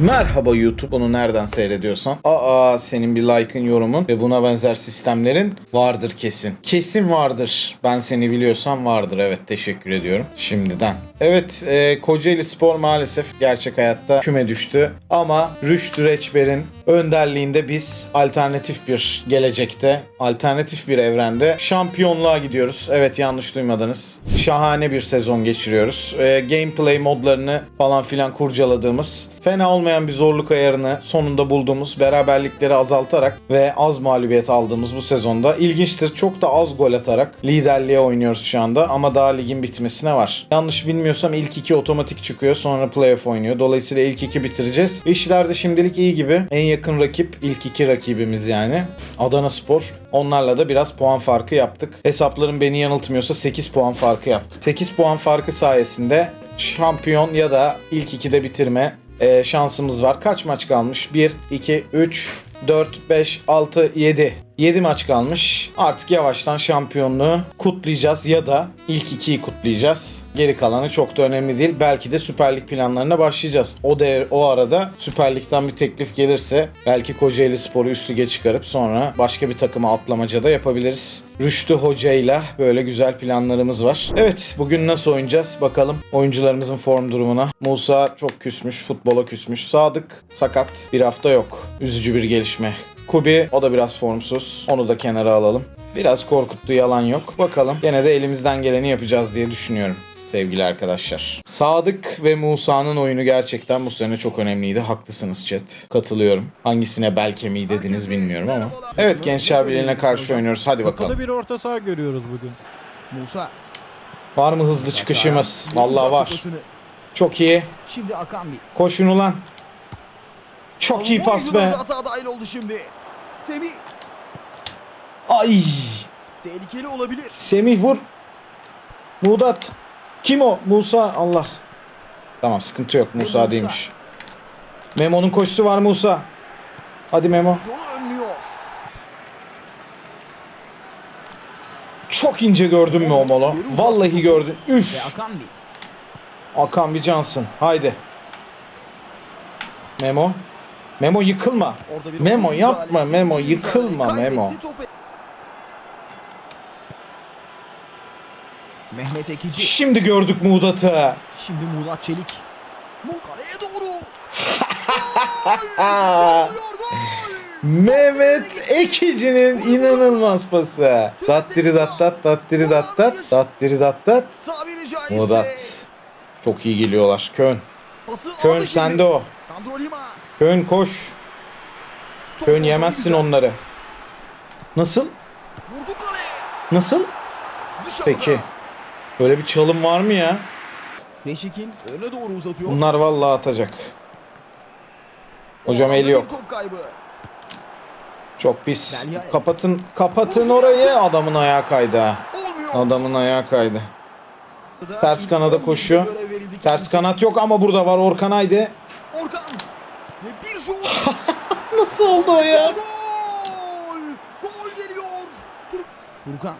Merhaba YouTube bunu nereden seyrediyorsan. Aa senin bir like'ın yorumun ve buna benzer sistemlerin vardır kesin. Kesin vardır. Ben seni biliyorsam vardır evet teşekkür ediyorum şimdiden. Evet e, Kocaeli Spor maalesef gerçek hayatta küme düştü. Ama Rüştü Reçber'in önderliğinde biz alternatif bir gelecekte, alternatif bir evrende şampiyonluğa gidiyoruz. Evet yanlış duymadınız. Şahane bir sezon geçiriyoruz. E, gameplay modlarını falan filan kurcaladığımız, fena olmayan bir zorluk ayarını sonunda bulduğumuz, beraberlikleri azaltarak ve az mağlubiyet aldığımız bu sezonda ilginçtir. Çok da az gol atarak liderliğe oynuyoruz şu anda ama daha ligin bitmesine var. Yanlış bilmiyorsam ilk iki otomatik çıkıyor sonra playoff oynuyor. Dolayısıyla ilk iki bitireceğiz. İşler de şimdilik iyi gibi. En yakın rakip ilk iki rakibimiz yani. Adana Spor. Onlarla da biraz puan farkı yaptık. Hesaplarım beni yanıltmıyorsa 8 puan farkı yaptık. 8 puan farkı sayesinde şampiyon ya da ilk ikide bitirme e, şansımız var. Kaç maç kalmış? 1, 2, 3, 4, 5, 6, 7. 7 maç kalmış. Artık yavaştan şampiyonluğu kutlayacağız ya da ilk ikiyi kutlayacağız. Geri kalanı çok da önemli değil. Belki de Süper Lig planlarına başlayacağız. O de o arada Süper Lig'den bir teklif gelirse belki Kocaeli Spor'u üst lige çıkarıp sonra başka bir takıma atlamaca da yapabiliriz. Rüştü Hoca ile böyle güzel planlarımız var. Evet bugün nasıl oynayacağız bakalım oyuncularımızın form durumuna. Musa çok küsmüş, futbola küsmüş. Sadık sakat. Bir hafta yok. Üzücü bir gelişme. Kubi o da biraz formsuz. Onu da kenara alalım. Biraz korkuttu yalan yok. Bakalım. Gene de elimizden geleni yapacağız diye düşünüyorum sevgili arkadaşlar. Sadık ve Musa'nın oyunu gerçekten bu sene çok önemliydi. Haklısınız chat. Katılıyorum. Hangisine bel kemiği dediniz bilmiyorum ama. Evet Gençler Birliği'ne karşı oynuyoruz. Hadi bakalım. Kapalı bir orta saha görüyoruz bugün. Musa. Var mı hızlı çıkışımız? Bir Vallahi var. Çok iyi. Şimdi Akambi. Koşun ulan. Çok iyi Savunma pas be. Hata dahil oldu şimdi. Semih. Ay. Tehlikeli olabilir. Semih vur. Mudat. Kim o? Musa. Allah. Tamam sıkıntı yok. Musa, Musa. değilmiş. Memo'nun koşusu var Musa. Hadi Memo. Çok ince gördün mü o molo? Vallahi gördün. Üf. Akan bir cansın. Haydi. Memo. Memo yıkılma. Memo yapma. Memo yıkılma. Memo. Mehmet Ekici. Şimdi gördük Mudat'ı. Şimdi Muğlat Çelik. Mu kaleye doğru. Mehmet Ekici'nin inanılmaz pası. Dattiri dat dat dattiri dat dat dattiri dat dat. Tabiri caizse. Mudat. Çok iyi geliyorlar. Kön. Kön sende o. Sandro Lima. Kön koş. Kön yemezsin onları. Nasıl? Nasıl? Peki. Böyle bir çalım var mı ya? Reşik'in öne doğru uzatıyor. Bunlar vallahi atacak. Hocam eli yok. Çok pis. Kapatın, kapatın orayı. Adamın ayağı kaydı. Adamın ayağı kaydı. Ters kanada koşuyor. Ters kanat yok ama burada var. Orkan haydi. Orkan. Ve bir şut. Nasıl oldu o ya? Gol. Gol geliyor. Furkan.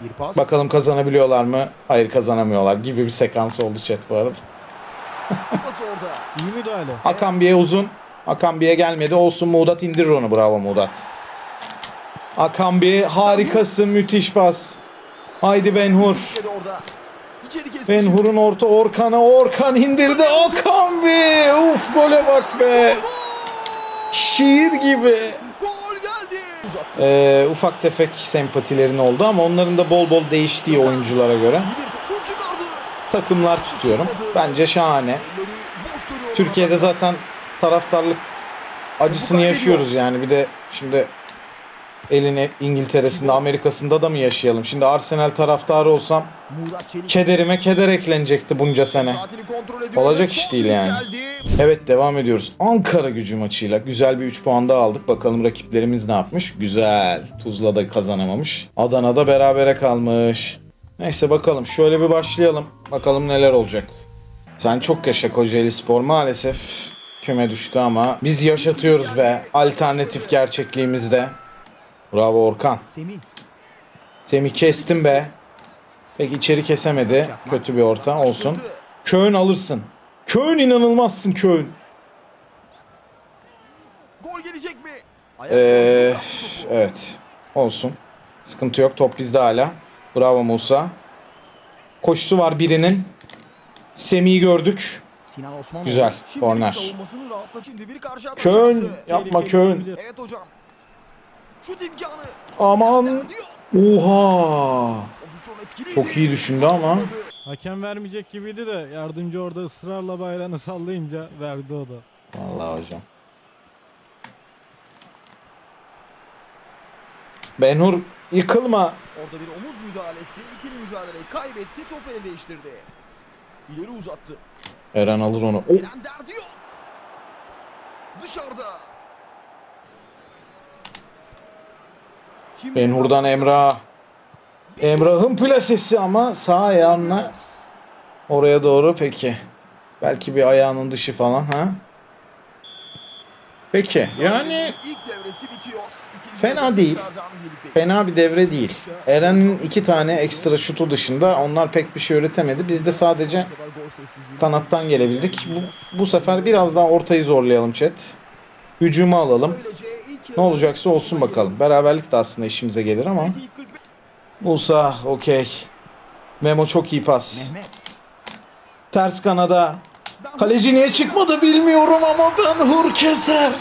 Bir pas. Bakalım kazanabiliyorlar mı? Hayır kazanamıyorlar gibi bir sekans oldu chat bu arada. Orada. İyi müdahale. Akambi'ye uzun. Akambi'ye gelmedi. Olsun Muğdat indirir onu. Bravo Muğdat. Akambi harikasın. Müthiş pas. Haydi Benhur. Benhur'un orta Orkan'a. Orkan indirdi. Akambi. Uf gole bak be. Şiir gibi. Ee, ufak tefek sempatilerin oldu ama onların da bol bol değiştiği oyunculara göre. Takımlar tutuyorum. Bence şahane. Türkiye'de zaten taraftarlık acısını yaşıyoruz yani. Bir de şimdi elini İngiltere'sinde, Amerika'sında da mı yaşayalım? Şimdi Arsenal taraftarı olsam Çelik. kederime keder eklenecekti bunca sene. Saatini kontrol ediyor. Olacak ve iş son değil düdük yani. Geldi. Evet devam ediyoruz. Ankara gücü maçıyla güzel bir 3 puan daha aldık. Bakalım rakiplerimiz ne yapmış? Güzel. Tuzla da kazanamamış. Adana'da berabere kalmış. Neyse bakalım şöyle bir başlayalım. Bakalım neler olacak. Sen çok yaşa Kocaeli Spor maalesef küme düştü ama biz yaşatıyoruz be alternatif gerçekliğimizde. Bravo Orkan. Semih. Semih kestim be. Peki içeri kesemedi. Kötü bir orta olsun. Köyün alırsın. Köyün inanılmazsın köyün. Gol gelecek mi? Ee, evet. Olsun. Sıkıntı yok. Top bizde hala. Bravo Musa. Koşusu var birinin. Semih'i gördük. Sinan Osman Güzel. Korner. Kön. Yapma Kön. Evet hocam. Şut imkanı. Aman. Oha. Çok iyi düşündü ama. Hakem vermeyecek gibiydi de yardımcı orada ısrarla bayrağını sallayınca verdi o da. Vallahi hocam. Benhur yıkılma. Orada bir omuz müdahalesi. ikili mücadeleyi kaybetti. Topu ele değiştirdi. İleri uzattı. Eren alır onu. O, Eren derdi yok. Dışarıda. Benhur'dan Emrah. Emrah'ın plasesi ama sağ ayağınla oraya doğru peki. Belki bir ayağının dışı falan ha. Peki yani ilk devresi bitiyor. İkinci Fena değil. fena bir devre değil. Eren'in iki tane ekstra şutu dışında onlar pek bir şey üretemedi. Biz de sadece kanattan gelebildik. Bu, bu sefer biraz daha ortayı zorlayalım chat. Hücumu alalım. Ne olacaksa olsun bakalım. Beraberlik de aslında işimize gelir ama. Evet, ilk 45 Musa okey. Memo çok iyi pas. Ters kanada. Kaleci niye çıkmadı bilmiyorum ama Ben Hur keser.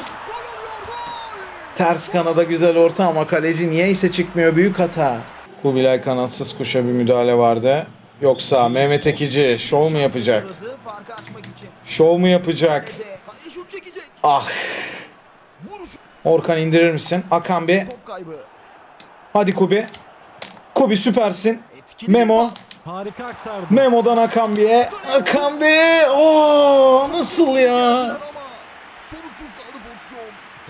Ters kanada güzel orta ama kaleci niyeyse çıkmıyor. Büyük hata. Kubilay kanatsız kuşa bir müdahale vardı. Yoksa Mehmet Ekici şov mu yapacak? Şov mu yapacak? Ah. Orkan indirir misin? Kaybı. Hadi Kubi. Kubi süpersin. Etkili Memo. Harika aktardı. Memo'dan. Akan bir. Oo, nasıl ya?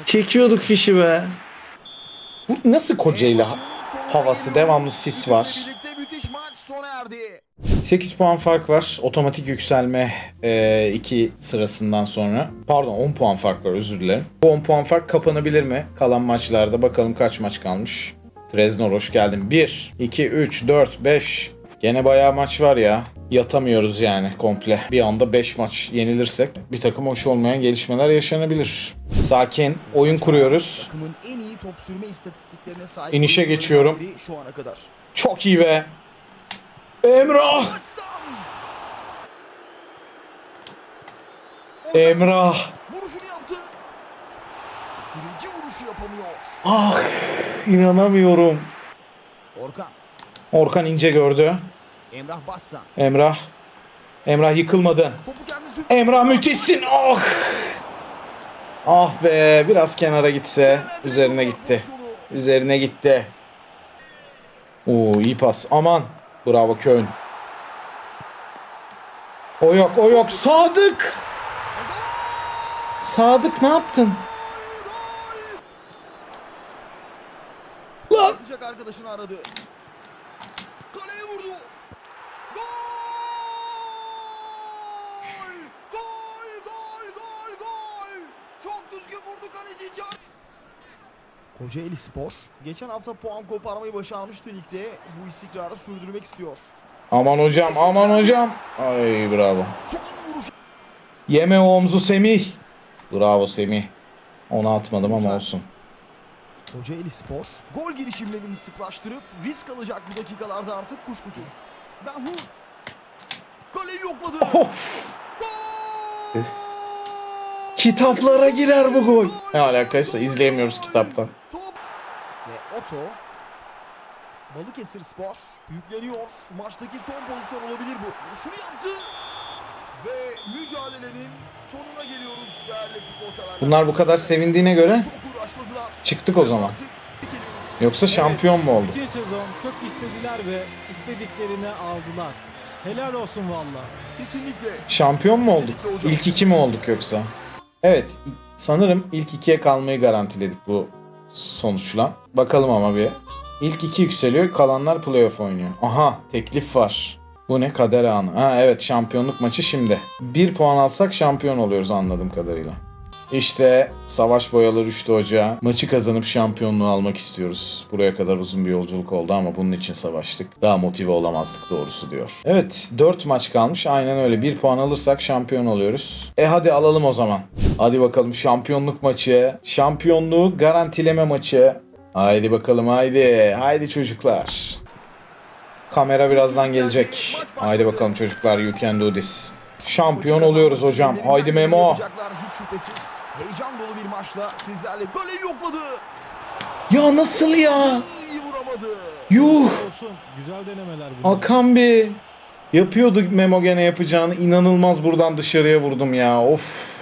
Çekiyorduk fişi be. Bu nasıl Kocaeli havası, devamlı sis var. Sona erdi. 8 puan fark var. Otomatik yükselme 2 sırasından sonra. Pardon 10 puan fark var özür dilerim. Bu 10 puan fark kapanabilir mi? Kalan maçlarda bakalım kaç maç kalmış. Treznor hoş geldin. 1, 2, 3, 4, 5. Gene bayağı maç var ya. Yatamıyoruz yani komple. Bir anda 5 maç yenilirsek bir takım hoş olmayan gelişmeler yaşanabilir. Sakin. Oyun kuruyoruz. Takımın en iyi top sürme istatistiklerine sahip. İnişe geçiyorum. Şu ana kadar. Çok iyi be. Emrah. Emrah. Vuruşunu yaptı. Bitirici vuruşu yapamıyor. Ah inanamıyorum. Orkan. Orkan ince gördü. Emrah Bassan. Emrah. Emrah yıkılmadı. Topu kendisi. Emrah müthişsin. Ah. Ah be biraz kenara gitse. Üzerine gitti. Üzerine gitti. Oo iyi pas. Aman. Bravo Köln. O yok o yok. Sadık. Sadık ne yaptın? Lan. Arkadaşını aradı. Kaleye vurdu. Gol! Gol! Gol! Gol! Gol! Çok düzgün vurdu kaleci Can. Kocaeli Spor geçen hafta puan koparmayı başarmıştı ligde. Bu istikrarı sürdürmek istiyor. Aman hocam aman hocam. Ay bravo. Son vuruş. Yeme omzu Semih. Bravo Semih. Onu atmadım ama olsun. Kocaeli Spor gol girişimlerini sıklaştırıp risk alacak bu dakikalarda artık kuşkusuz. Ben Hu. Kaleyi yokladı. Of. Gol! Kitaplara girer bu gol. Ne alakaysa izleyemiyoruz kitaptan. Ve Oto Balıkesir Spor yükleniyor. Maçtaki son pozisyon olabilir bu. Şunu yaptı. Ve mücadelenin sonuna geliyoruz değerli futbol severler. Bunlar bu kadar sevindiğine göre çıktık o zaman. Yoksa şampiyon mu olduk? Bütün sezon çok istediler ve istediklerini aldılar. Helal olsun valla. Kesinlikle. Şampiyon mu olduk? İlk iki mi olduk yoksa? Evet sanırım ilk ikiye kalmayı garantiledik bu sonuçla. Bakalım ama bir. İlk iki yükseliyor kalanlar playoff oynuyor. Aha teklif var. Bu ne kader anı. Ha evet şampiyonluk maçı şimdi. Bir puan alsak şampiyon oluyoruz anladığım kadarıyla. İşte Savaş Boyalı Rüştü Hoca maçı kazanıp şampiyonluğu almak istiyoruz. Buraya kadar uzun bir yolculuk oldu ama bunun için savaştık. Daha motive olamazdık doğrusu diyor. Evet 4 maç kalmış. Aynen öyle. 1 puan alırsak şampiyon oluyoruz. E hadi alalım o zaman. Hadi bakalım şampiyonluk maçı. Şampiyonluğu garantileme maçı. Haydi bakalım haydi. Haydi çocuklar. Kamera birazdan gelecek. Haydi bakalım çocuklar you can do this. Şampiyon oluyoruz hocam. Haydi Memo. Hiç şüphesiz. Heyecan dolu bir maçla sizlerle kaleyi yokladı. Ya nasıl ya? İyi vuramadı. Yuh. Olsun. Güzel denemeler bunlar. Akambi. Yapıyordu Memo gene yapacağını. İnanılmaz buradan dışarıya vurdum ya. Of.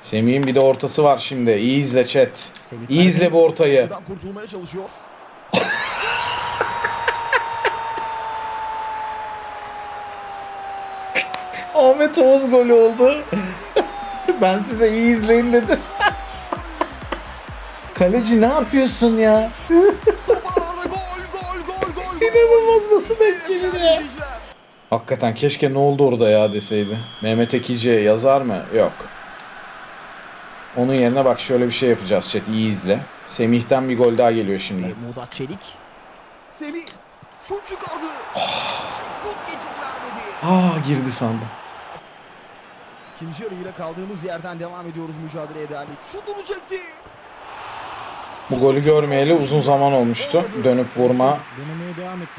Semih'in bir de ortası var şimdi. İyi izle chat. İyi izle bu ortayı. kurtulmaya çalışıyor. Ahmet Oğuz golü oldu. ben size iyi izleyin dedim. Kaleci ne yapıyorsun ya? Toparlarda gol gol gol gol. gol. İnanılmaz nasıl denk gelir ya? Hakikaten keşke ne oldu orada ya deseydi. Mehmet Ekici yazar mı? Yok. Onun yerine bak şöyle bir şey yapacağız chat iyi izle. Semih'ten bir gol daha geliyor şimdi. Ve Mudat Çelik. Semih şut çıkardı. Kut geçit vermedi. Aa girdi sandım. İkinci yarıyla kaldığımız yerden devam ediyoruz mücadeleye değerli. Şutunu çekti. Bu golü görmeyeli uzun zaman olmuştu. Dönüp vurma.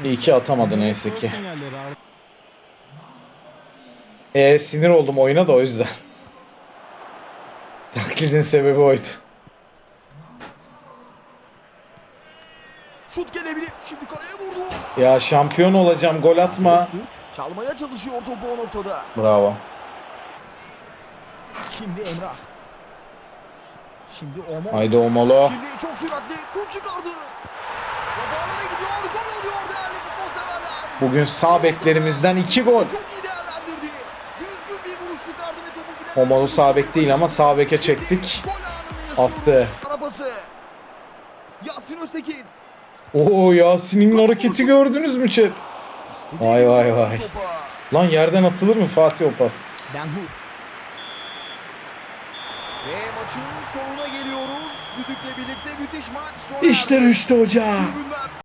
İyi ki atamadı neyse ki. Sinyalleri abi. E sinir oldum oyuna da o yüzden. Taklidin sebebi oydu. Şut gelebilir. Şimdi kaleye vurdu. Ya şampiyon olacağım gol atma. Çalmaya çalışıyor topu o noktada. Bravo. Şimdi Emrah. Şimdi Omo. Haydi Omolo. Şimdi çok süratli şut çıkardı. Zamanına gidiyor. Gol oluyor değerli futbol severler. Bugün sağ beklerimizden iki gol. Çok iyi değerlendirdi. Düzgün bir vuruş çıkardı ve topu finale Omolu sağ bek değil ama sağ beke çektik. Attı. Arabası. Yasin Öztekin. Oo Yasin'in hareketi gördünüz mü chat? Vay, vay, vay. Lan yerden atılır mı Fatih o pas? Ben maçın sonuna geliyoruz. Düdükle birlikte müthiş maç sona İşte. Rüştü Hoca. Tribünler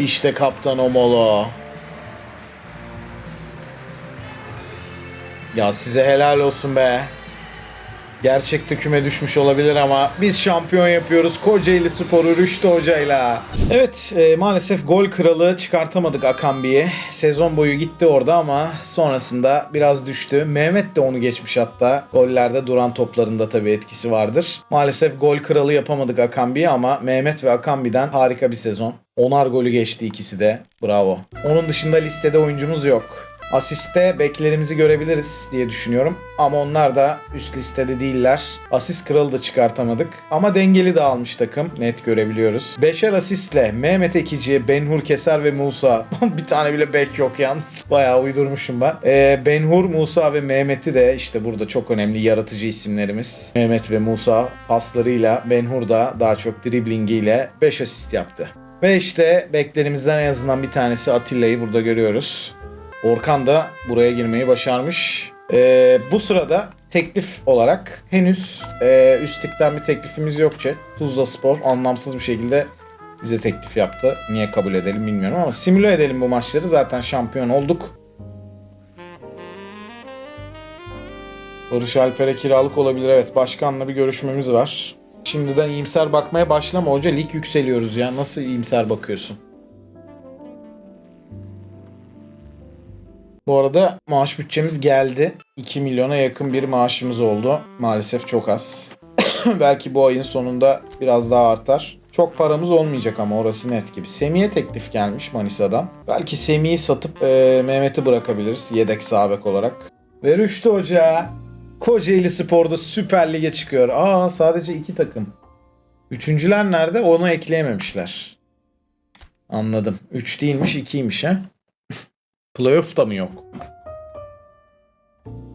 İşte kaptan Omolo. Ya size helal olsun be. Gerçekte küme düşmüş olabilir ama biz şampiyon yapıyoruz Kocaeli Sporu Rüştü Hoca'yla. Evet e, maalesef gol kralı çıkartamadık Akambi'yi. Sezon boyu gitti orada ama sonrasında biraz düştü. Mehmet de onu geçmiş hatta. Gollerde duran toplarında tabii etkisi vardır. Maalesef gol kralı yapamadık Akambi'yi ama Mehmet ve Akambi'den harika bir sezon. Onar golü geçti ikisi de. Bravo. Onun dışında listede oyuncumuz yok. Asiste beklerimizi görebiliriz diye düşünüyorum. Ama onlar da üst listede değiller. Asist kralı da çıkartamadık. Ama dengeli dağılmış takım. Net görebiliyoruz. Beşer asistle Mehmet Ekici, Benhur Keser ve Musa. bir tane bile bek yok yalnız. Bayağı uydurmuşum ben. Ee, Benhur, Musa ve Mehmet'i de işte burada çok önemli yaratıcı isimlerimiz. Mehmet ve Musa paslarıyla Benhur da daha çok driblingiyle 5 asist yaptı. Ve işte beklerimizden en azından bir tanesi Atilla'yı burada görüyoruz. Orkan da buraya girmeyi başarmış. Ee, bu sırada teklif olarak henüz e, üst ligden bir teklifimiz yok chat. Tuzla Spor anlamsız bir şekilde bize teklif yaptı. Niye kabul edelim bilmiyorum ama simüle edelim bu maçları. Zaten şampiyon olduk. Barış Alper'e kiralık olabilir. Evet başkanla bir görüşmemiz var. Şimdiden iyimser bakmaya başlama hoca. Lig yükseliyoruz ya. Nasıl iyimser bakıyorsun? Bu arada maaş bütçemiz geldi. 2 milyona yakın bir maaşımız oldu. Maalesef çok az. Belki bu ayın sonunda biraz daha artar. Çok paramız olmayacak ama orası net gibi. Semih'e teklif gelmiş Manisa'dan. Belki Semih'i satıp e, Mehmet'i bırakabiliriz yedek sağ bek olarak. Ve Rüştü Hoca Kocaeli Spor'da Süper Lig'e çıkıyor. Aa sadece iki takım. Üçüncüler nerede? Onu ekleyememişler. Anladım. Üç değilmiş, ikiymiş ha. Playoff da mı yok?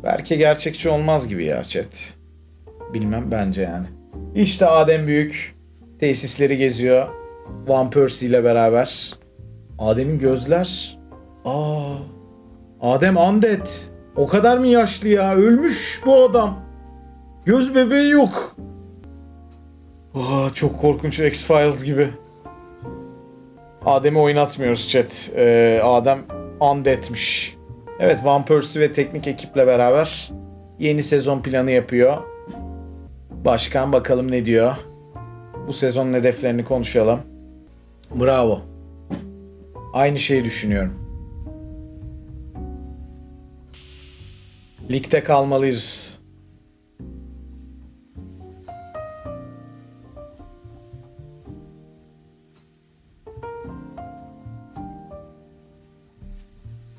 Belki gerçekçi olmaz gibi ya chat. Bilmem bence yani. İşte Adem Büyük tesisleri geziyor. Van Persie ile beraber. Adem'in gözler. Aa. Adem Undead. O kadar mı yaşlı ya? Ölmüş bu adam. Göz bebeği yok. Aa, çok korkunç X-Files gibi. Adem'i oynatmıyoruz chat. Ee, Adem Undead'miş. Evet Van ve teknik ekiple beraber yeni sezon planı yapıyor. Başkan bakalım ne diyor. Bu sezonun hedeflerini konuşalım. Bravo. Aynı şeyi düşünüyorum. Ligde kalmalıyız.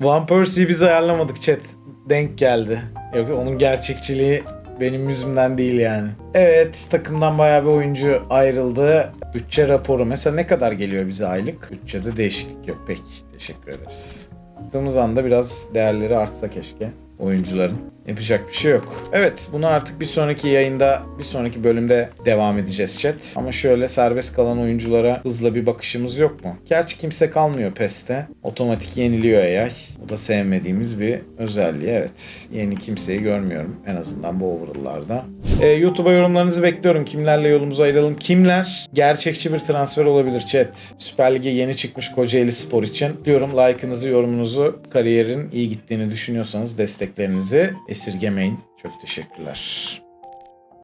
Van Persie'yi biz ayarlamadık chat. Denk geldi. Yok onun gerçekçiliği benim yüzümden değil yani. Evet takımdan bayağı bir oyuncu ayrıldı. Bütçe raporu mesela ne kadar geliyor bize aylık? Bütçede değişiklik yok. Peki teşekkür ederiz. Baktığımız anda biraz değerleri artsa keşke oyuncuların. Yapacak bir şey yok. Evet bunu artık bir sonraki yayında, bir sonraki bölümde devam edeceğiz chat. Ama şöyle serbest kalan oyunculara hızla bir bakışımız yok mu? Gerçi kimse kalmıyor PES'te. Otomatik yeniliyor AI. Bu da sevmediğimiz bir özelliği. Evet yeni kimseyi görmüyorum en azından bu overall'larda. Ee, YouTube'a yorumlarınızı bekliyorum. Kimlerle yolumuzu ayıralım? Kimler gerçekçi bir transfer olabilir chat? Süper Lig'e yeni çıkmış Kocaeli Spor için. Diyorum like'ınızı, yorumunuzu, kariyerin iyi gittiğini düşünüyorsanız desteklerinizi esirgemeyin. Çok teşekkürler.